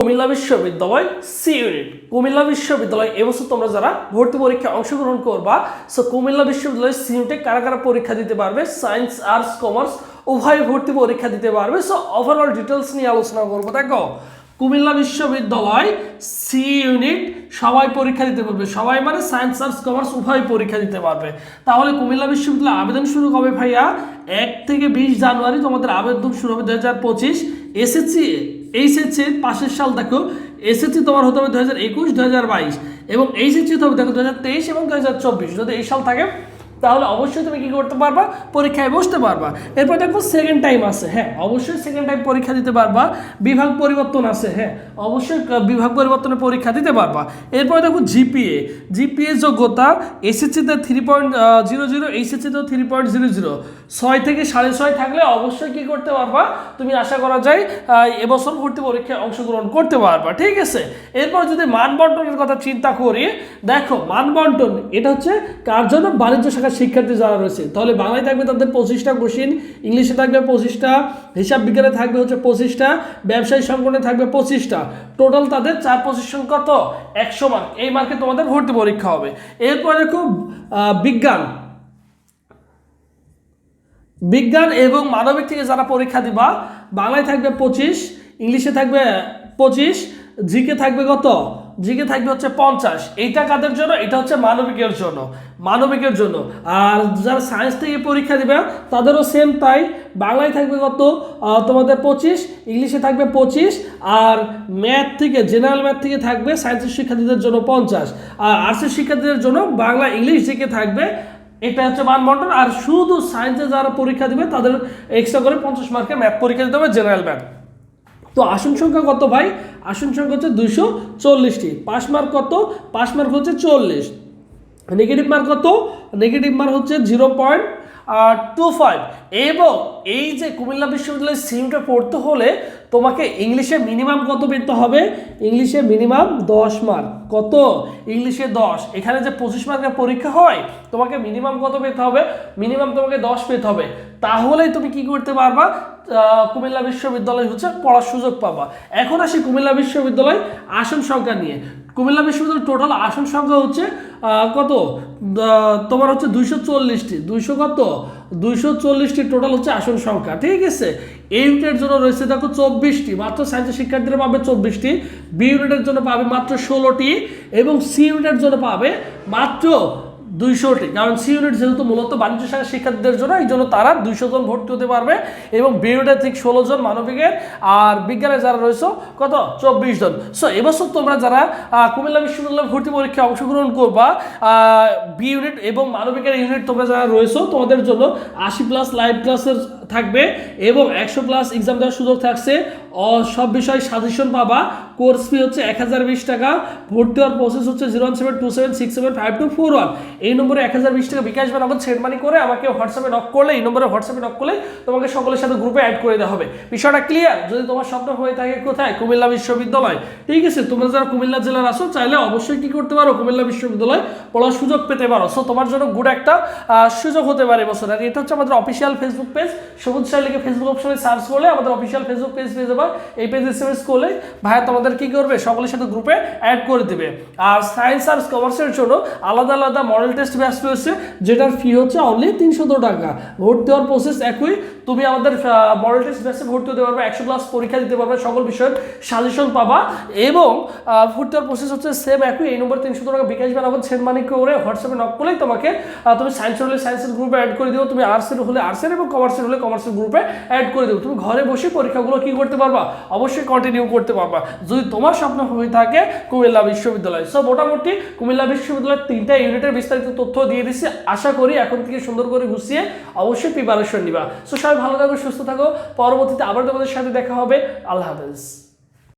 কুমিল্লা বিশ্ববিদ্যালয় C unit. Comilla বিশ্ববিদ্যালয় এবছর তোমরা যারা ভর্তি পরীক্ষায় অংশগ্রহণ করবা সো কুমিল্লা বিশ্ববিদ্যালয় সি ইউনিটে কারা কারা পরীক্ষা দিতে পারবে? সায়েন্স আর্টস কমার্স উভয় ভর্তি পরীক্ষা দিতে পারবে। সো ওভারঅল ডিটেলস নিয়ে আলোচনা করব। দেখো, কুমিল্লা বিশ্ববিদ্যালয় সি ইউনিট সবাই পরীক্ষা দিতে পারবে। সবাই মানে সায়েন্স আর্টস কমার্স উভয় পরীক্ষা দিতে পারবে। তাহলে কুমিল্লা বিশ্ববিদ্যালয় আবেদন শুরু হবে ভাইয়া? এক থেকে বিশ জানুয়ারি তোমাদের আবেদন শুরু হবে দু হাজার পঁচিশ। এসএসসি এইচএসসি পাশের সাল দেখো এসএসসি তোমার হতে হবে দু হাজার একুশ দু হাজার বাইশ। এবং এইচএসসি হতে হবে দেখো দু হাজার তেইশ এবং দু হাজার চব্বিশ। যদি এই সাল থাকে তাহলে অবশ্যই তুমি কি করতে পারবা? পরীক্ষায় বসতে পারবা। এরপর দেখো সেকেন্ড টাইম আছে হ্যাঁ অবশ্যই সেকেন্ড টাইম পরীক্ষা দিতে পারবা। বিভাগ পরিবর্তন আছে হ্যাঁ অবশ্যই বিভাগ পরিবর্তনের পরীক্ষা দিতে পারবা। এরপর দেখো জিপিএ জিপিএ যোগ্যতা এসএসসিতে থ্রি পয়েন্ট জিরো জিরো এইচএসসিতে থ্রি পয়েন্ট জিরো জিরো ছয় থেকে সাড়ে ছয় থাকলে অবশ্যই কি করতে পারবা? তুমি আশা করা যায় এবছর ভর্তি পরীক্ষায় অংশগ্রহণ করতে পারবা, ঠিক আছে? এরপর যদি মানবন্টনের কথা চিন্তা করি, দেখো মানবন্টন, এটা হচ্ছে কার জন্য? বাণিজ্য শাখার শিক্ষার্থী যারা রয়েছে, তাহলে বাংলায় থাকবে তাদের পঁচিশটা কোশ্চিন ইংলিশে থাকবে পঁচিশটা, হিসাব বিজ্ঞানে থাকবে হচ্ছে পঁচিশটা, ব্যবসায়ী সংগঠনে থাকবে পঁচিশটা। টোটাল তাদের চার পজিশন কত? একশো মার্ক এই মার্কে তোমাদের ভর্তি পরীক্ষা হবে। এরপর দেখো বিজ্ঞান। বিজ্ঞান এবং মানবিক থেকে যারা পরীক্ষা দিবা, বাংলায় থাকবে পঁচিশ, ইংলিশে থাকবে পঁচিশ, জিকে থাকবে কত? জিকে থাকবে হচ্ছে পঞ্চাশ। এইটা কাদের জন্য? এটা হচ্ছে মানবিকের জন্য। মানবিকের জন্য। আর যারা সায়েন্স থেকে পরীক্ষা দিবে, তাদেরও সেম তাই। বাংলায় থাকবে কত? তোমাদের পঁচিশ, ইংলিশে থাকবে পঁচিশ, আর ম্যাথ থেকে জেনারেল ম্যাথ থেকে থাকবে সায়েন্সের শিক্ষার্থীদের জন্য পঞ্চাশ। আর আর্টসের শিক্ষার্থীদের জন্য বাংলা, ইংলিশ জিকে থাকবে। এটা হচ্ছে মানবন্টন আর শুধু সায়েন্সে যারা পরীক্ষা দিবে, তাদের এক্সট্রা করে পঞ্চাশ মার্কের ম্যাথ পরীক্ষা দিতে হবে জেনারেল ম্যাথ তো আসন সংখ্যা কত ভাই? আসন সংখ্যা হচ্ছে দুইশো চল্লিশটি। পাশ মার্ক কত? পাশ মার্ক হচ্ছে চল্লিশ। নেগেটিভ মার্ক কত? নেগেটিভ মার্ক হচ্ছে জিরো পয়েন্ট টু ফাইভ। এবং এই যে কুমিল্লা বিশ্ববিদ্যালয়ের সিমটা পড়তে হলে তোমাকে ইংলিশে মিনিমাম কত পেতে হবে? ইংলিশে মিনিমাম দশ মার্ক কত? ইংলিশে দশ। এখানে যে পঁচিশ মার্কের পরীক্ষা হয়, তোমাকে মিনিমাম কত পেতে হবে? মিনিমাম তোমাকে দশ পেতে হবে। তাহলেই তুমি কি করতে পারবা? কুমিল্লা বিশ্ববিদ্যালয় হচ্ছে পড়ার সুযোগ পাবা। এখন আসি কুমিল্লা বিশ্ববিদ্যালয় আসন সংখ্যা নিয়ে। কুমিল্লা বিশ্ববিদ্যালয়ের টোটাল আসন সংখ্যা হচ্ছে কত? তোমার হচ্ছে দুইশো চল্লিশটি। দুইশো কত? দুইশো চল্লিশটি টোটাল হচ্ছে আসন সংখ্যা, ঠিক আছে? এ ইউনিটের জন্য রয়েছে দেখো চব্বিশটি, মাত্র সায়েন্সের শিক্ষার্থীরা পাবে চব্বিশটি বি ইউনিটের জন্য পাবে মাত্র ষোলোটি, এবং সি ইউনিটের জন্য পাবে মাত্র দুইশোটি। কারণ সি ইউনিট যেহেতু মূলত বাণিজ্য শাখার শিক্ষার্থীদের জন্য, এই জন্য তারা দুইশো জন ভর্তি হতে পারবে এবং বি ইউনিটের ঠিক ষোলো জন, মানবিকের আর বিজ্ঞানে যারা রয়েছে, কত? চব্বিশ জন। সো এবছর তোমরা যারা কুমিল্লা বিশ্ববিদ্যালয় ভর্তি পরীক্ষায় অংশগ্রহণ করবা বি ইউনিট এবং মানবিকের ইউনিট তোমরা যারা রয়েছে, তোমাদের জন্য আশি প্লাস লাইভ ক্লাসের থাকবে এবং একশো প্লাস এক্সাম দেওয়ার সুযোগ থাকছে। সব বিষয় সাজেশন পাবা। কোর্স ফি হচ্ছে এক হাজার বিশ টাকা। ভর্তি হওয়ার প্রসেস হচ্ছে zero one seven two seven six seven five two four one এই নম্বরে এক হাজার বিশ টাকা বিকাশ বা নগদ সেন্ড মানি করে আমাকে হোয়াটসঅ্যাপে নক করলে, এই নম্বরে হোয়াটসঅ্যাপে নক করলে তোমাকে সকলের সাথে গ্রুপে অ্যাড করে দেওয়া হবে। বিষয়টা ক্লিয়ার যদি তোমার স্বপ্ন হয়ে থাকে কোথায়? কুমিল্লা বিশ্ববিদ্যালয়। ঠিক আছে, তোমরা যারা কুমিল্লা জেলার আসো চাইলে অবশ্যই কি করতে পারো? কুমিল্লা বিশ্ববিদ্যালয় পড়ার সুযোগ পেতে পারো। সো তোমার জন্য গুড একটা সুযোগ হতে পারে বছর আর এটা হচ্ছে আমাদের অফিসিয়াল ফেসবুক পেজ সবুজ লিখে ফেসবুক অপশনে সার্চ করলে আমাদের অফিসিয়াল ফেসবুক পেজ পেয়ে যাবে। এই পেজ এস এম করলে ভাইয়া তোমাদের কি করবে? সকলের সাথে গ্রুপে অ্যাড করে দেবে। আর সায়েন্স আর কমার্সের জন্য আলাদা আলাদা মডেল টেস্ট ব্যাচ রয়েছে, যেটার ফি হচ্ছে অনলি তিনশো টাকা। ভর্তি হওয়ার প্রসেস একই। তুমি আমাদের মডেল টেস্ট ব্যাচে ভর্তি হতে পারবে, একশো ক্লাস পরীক্ষা দিতে পারবে, সকল বিষয়ের সাজেশন পাবা। এবং ভর্তি হওয়ার প্রসেস হচ্ছে সেম একই। এই নম্বর তিনশো টাকা বিকাশ বানাবো সেন্ড মানি করে হোয়াটসঅ্যাপে নক করলেই তোমাকে তুমি সায়েন্স হলে সায়েন্সের গ্রুপে অ্যাড করে দিও। তুমি আর্টসের হলে আর্টসের এবং কমার্সের হলে কমার্সের গ্রুপে অ্যাড করে দিও। তুমি ঘরে বসে পরীক্ষাগুলো কি করতে পারবা অবশ্যই কন্টিনিউ করতে পারবা। যদি তোমার স্বপ্ন হয়ে থাকে, কুমিল্লা বিশ্ববিদ্যালয়। সো মোটামুটি কুমিল্লা বিশ্ববিদ্যালয়ের তিনটা ইউনিটের বিস্তারিত তথ্য দিয়ে দিচ্ছি আশা করি এখন থেকে সুন্দর করে গুছিয়ে অবশ্যই প্রিপারেশন নিবা। সো সবাই ভালো থাকো, সুস্থ থাকো। পরবর্তীতে আবার তোমাদের সাথে দেখা হবে। আল্লাহ হাফেজ।